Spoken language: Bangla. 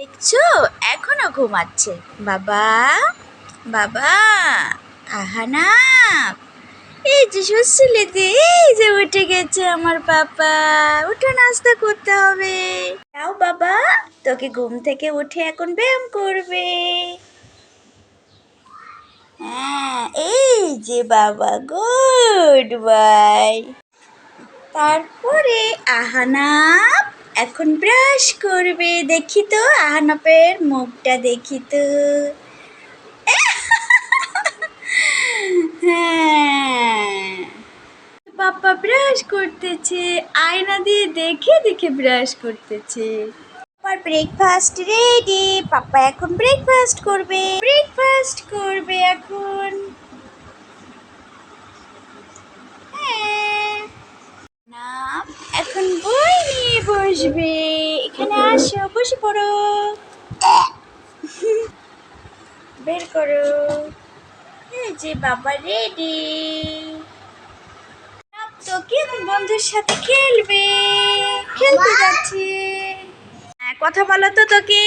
দেখছ? এখনও ঘুমাচ্ছে। বাবা বাবা, আহানা। এই যে সুসুলিতে এই যে উঠে গেছে আমার পাপা। উঠে, নাস্তা করতে হবে। যাও বাবা, তোকে ঘুম থেকে উঠে এখন ব্যায়াম করবে। হ্যাঁ এই যে বাবা, গুড বাই। তারপরে আহানাপ এখন ব্রাশ করবে, দেখি তো, আহানাপের মুখটা দেখি তো। হ্যাঁ। পাপা ব্রাশ করতেছে, আয়না দিয়ে দেখে দেখে ব্রাশ করতেছে। পাপার ব্রেকফাস্ট রেডি পাপা এখন ব্রেকফাস্ট করবে। ব্রেকফাস্ট করবে এখন হ্যাঁ না এখন বই নিয়ে বসবে এখানে আসো বসে পড়ো। বের করো। যে বাবা রেডি তোকে এখন বন্ধুর সাথে খেলবে। খেলতে যাচ্ছে। হ্যাঁ, কথা বলো তো তোকে।